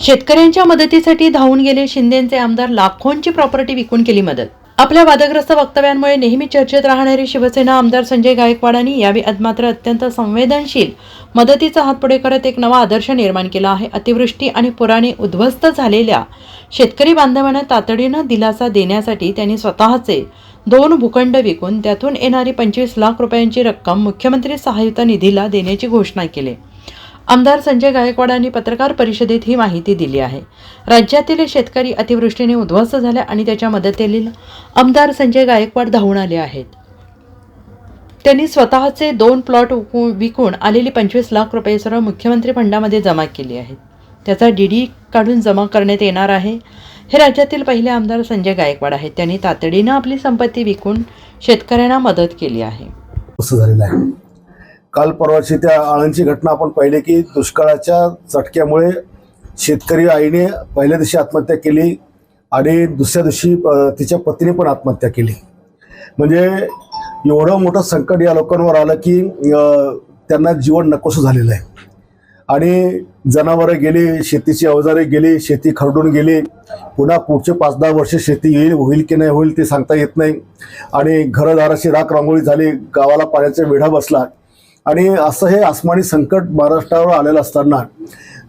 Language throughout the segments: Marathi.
शेतकऱ्यांच्या मदतीसाठी धावून गेले शिंदेचे आमदार लाखोंची प्रॉपर्टी विकून केली मदत. आपल्या वादग्रस्त वक्तव्यांमुळे नेहमी चर्चेत राहणारे शिवसेना आमदार संजय गायकवाडांनी यावेळी मात्र अत्यंत संवेदनशील मदतीचा हात पुढे करत एक नवा आदर्श निर्माण केला आहे. अतिवृष्टी आणि पुराने उद्ध्वस्त झालेल्या शेतकरी बांधवांना तातडीनं दिलासा देण्यासाठी त्यांनी स्वतःचे दोन भूखंड विकून त्यातून येणारी पंचवीस लाख रुपयांची रक्कम मुख्यमंत्री सहायता निधीला देण्याची घोषणा केली. आमदार संजय गायकवाडांनी पत्रकार परिषदेत ही माहिती दिली आहे. राज्यातील शेतकरी अतिवृष्टीने उद्ध्वस्त झाले आणि त्याच्या मदतीला आमदार संजय गायकवाड धावून आले आहेत. त्यांनी स्वतःचे दोन प्लॉट विकून आलेली पंचवीस लाख रुपये सर्व मुख्यमंत्री फंडामध्ये जमा केली आहेत. त्याचा डीडी काढून जमा करण्यात येणार आहे. हे राज्यातील पहिले आमदार संजय गायकवाड आहेत. त्यांनी तातडीनं आपली संपत्ती विकून शेतकऱ्यांना मदत केली आहे. असं झालेलं आहे. काल परवाची त्या आळंदची घटना आपण पाहिली की दुष्काळाच्या चटक्यामुळे शेतकरी आईने पहिल्या दिवशी आत्महत्या केली आणि दुसऱ्या दिवशी तिच्या पत्नीने पण आत्महत्या केली. म्हणजे एवढं मोठं संकट या लोकांवर आलं की त्यांना जीवन नकोसं झालेलं आहे. आणि जनावरं गेली शेतीची अवजारे गेली शेती खरडून गेली पुन्हा पुढचे पाच दहा वर्ष शेती येईल होईल की नाही होईल ते सांगता येत नाही. आणि घरदाराची राख रांगोळी झाली गावाला पाण्याचा वेढा बसला आणि असं हे आसमानी संकट महाराष्ट्रावर आलेलं असताना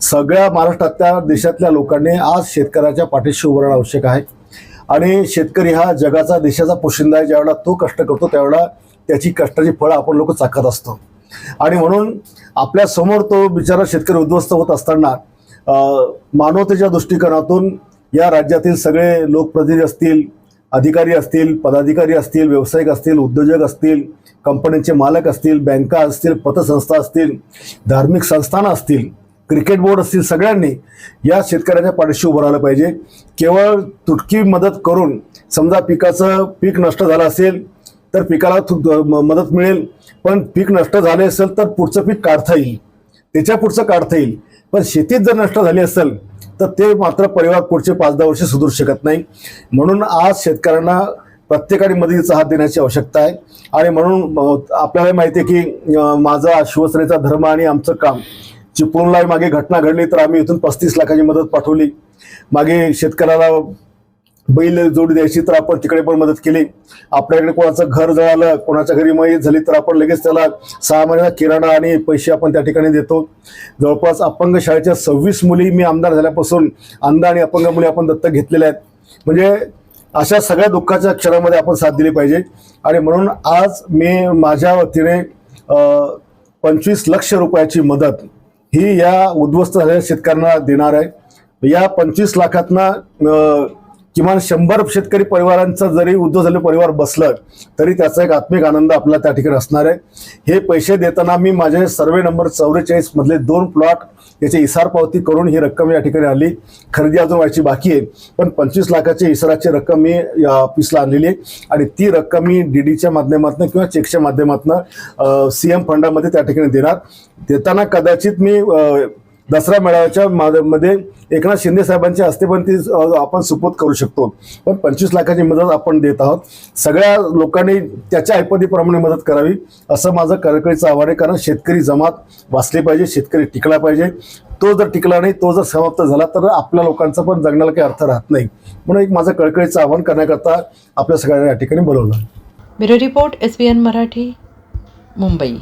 सगळ्या महाराष्ट्रातल्या देशातल्या लोकांनी आज शेतकऱ्याच्या पाठीशी उभं राहणं आवश्यक आहे. आणि शेतकरी हा जगाचा देशाचा पोशिंदा आहे. ज्यावेळेला तो कष्ट करतो त्यावेळेला त्याची कष्टाची फळं आपण लोक चाकत असतो. आणि म्हणून आपल्यासमोर तो बिचारा शेतकरी उद्ध्वस्त होत असताना मानवतेच्या दृष्टिकोनातून या राज्यातील सगळे लोकप्रतिनिधी असतील अधिकारी असतील पदाधिकारी असतील व्यावसायिक असतील उद्योजक असतील कंपन्यांचे मालक असतील बँका असतील पतसंस्था असतील धार्मिक संस्थानं असतील क्रिकेट बोर्ड असतील सगळ्यांनी या शेतकऱ्याच्या पाठीशी उभं राहिलं पाहिजे. केवळ तुटकी मदत करून समजा पिकाचं पीक नष्ट झालं असेल तर पिकाला थु- म- मदत मिळेल. पण पीक नष्ट झाले असेल तर पुढचं पीक काढता येईल. त्याच्या पुढचं काढता येईल. पण शेतीत जर नष्ट झाली असेल तर ते मात्र परिवार पुढचे पाच दहा वर्ष सुधरू शकत नाही. म्हणून आज शेतकऱ्यांना प्रत्येकाने मदतीचा हात देण्याची आवश्यकता आहे. आणि म्हणून आपल्याला माहिती आहे की माझा शिवसेनेचा धर्म आणि आमचं काम चिपळूणला मागे घटना घडली तर आम्ही इथून पस्तीस लाखाची मदत पाठवली. मागे शेतकऱ्याला बैल जोडी द्यायची तर आपण तिकडे पण मदत केली. आपल्याकडे कोणाचं घर जळालं कोणाच्या घरी मयत झाली तर आपण लगेच त्याला सहा महिन्याचा किराणा आणि पैसे आपण त्या ठिकाणी देतो. जवळपास अपंग शाळेच्या सव्वीस मुली मी आमदार झाल्यापासून अंध आणि अपंग मुली आपण दत्तक घेतलेल्या आहेत. म्हणजे अशा सगळ्या दुःखाच्या क्षणामध्ये आपण साथ दिली पाहिजे. आणि म्हणून आज मी माझ्या वतीने पंचवीस लक्ष रुपयाची मदत ही या उद्ध्वस्त झालेल्या शेतकऱ्यांना देणार आहे. या पंचवीस लाखातनं किमान शंभर शेतकरी परिवारांचा जरी उद्धव झालेलं परिवार बसलं तरी त्याचा एक आत्मिक आनंद आपला त्या ठिकाणी असणार आहे. हे पैसे देताना मी माझे सर्वे नंबर चौवेचाळीस मधले दोन प्लॉट याची इसार पावती करून ही रक्कम या ठिकाणी आली. खरेदी अजून व्हायची बाकी आहे पण पंचवीस लाखाची इसाराची रक्कम मी ऑफिसला आणलेली आहे. आणि ती रक्कम मी डी डीच्या माध्यमातून किंवा चेकच्या माध्यमातून सी एम फंडामध्ये त्या ठिकाणी देणार. देताना कदाचित मी दसरा मेळाव्याच्या मध्ये एकनाथ शिंदे साहेबांच्या हस्ते पण ती आपण सुपूत करू शकतो. पण पंचवीस लाखाची मदत आपण देत आहोत. सगळ्या लोकांनी त्याच्या ऐपतीप्रमाणे मदत करावी असं माझं कळकळीचं आव्हान आहे. कारण शेतकरी जमात वाचली पाहिजे शेतकरी टिकला पाहिजे. तो जर टिकला नाही तो जर समाप्त झाला तर आपल्या लोकांचा पण जगण्याला काही अर्थ राहत नाही. म्हणून एक माझं कळकळीचं आव्हान करण्याकरता आपल्या सगळ्यांना या ठिकाणी बोलवलं. Bureau report S B N Marathi Mumbai.